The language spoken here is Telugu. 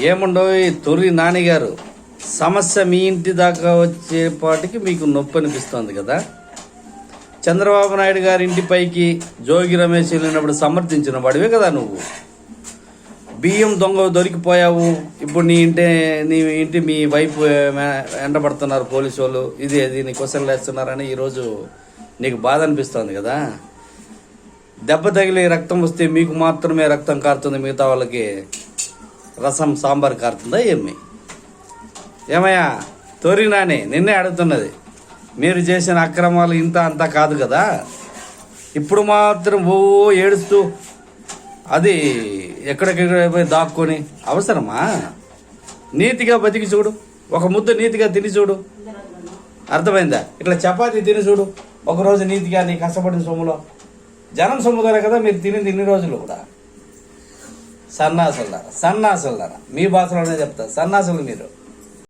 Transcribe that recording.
ఏముండో ఈ తొర్రి నానిగారు? సమస్య మీ ఇంటి దాకా వచ్చేపాటికి మీకు నొప్పి అనిపిస్తోంది కదా? చంద్రబాబు నాయుడు గారి ఇంటిపైకి జోగి రమేష్ వెళ్ళినప్పుడు సమర్థించిన వాడివే కదా నువ్వు. బియ్యం దొంగ దొరికిపోయావు. ఇప్పుడు నీ ఇంటి నీ ఇంటి మీ వైపు ఎండబడుతున్నారు పోలీసు వాళ్ళు. ఇది అది నీ క్వశ్చన్లు వేస్తున్నారని ఈరోజు నీకు బాధ అనిపిస్తోంది కదా? దెబ్బ తగిలి రక్తం వస్తే మీకు మాత్రమే రక్తం కారుతుంది మిగతా వాళ్ళకి. రసం సాంబార్ కారుతుందా ఏమి? ఏమయ్యా తోరి నిన్నే అడుగుతున్నది. మీరు చేసిన అక్రమాలు ఇంత అంతా కాదు కదా? ఇప్పుడు మాత్రం ఓ ఏడుస్తూ అది ఎక్కడెక్కడ పోయి దాక్కొని అవసరమా? నీతిగా బతికి చూడు ఒక ముద్ద నీతిగా తిని చూడు. అర్థమైందా? ఇట్లా చపాతీ తిని చూడు ఒకరోజు నీతిగా నీ కష్టపడిన సొమ్ములో. జనం సొమ్ముదోనే కదా మీరు తినింది ఇన్ని రోజులు కూడా. సన్నాసులారా సన్నాసులారా. మీ భాషలోనే చెప్తా సన్నాసులు మీరు.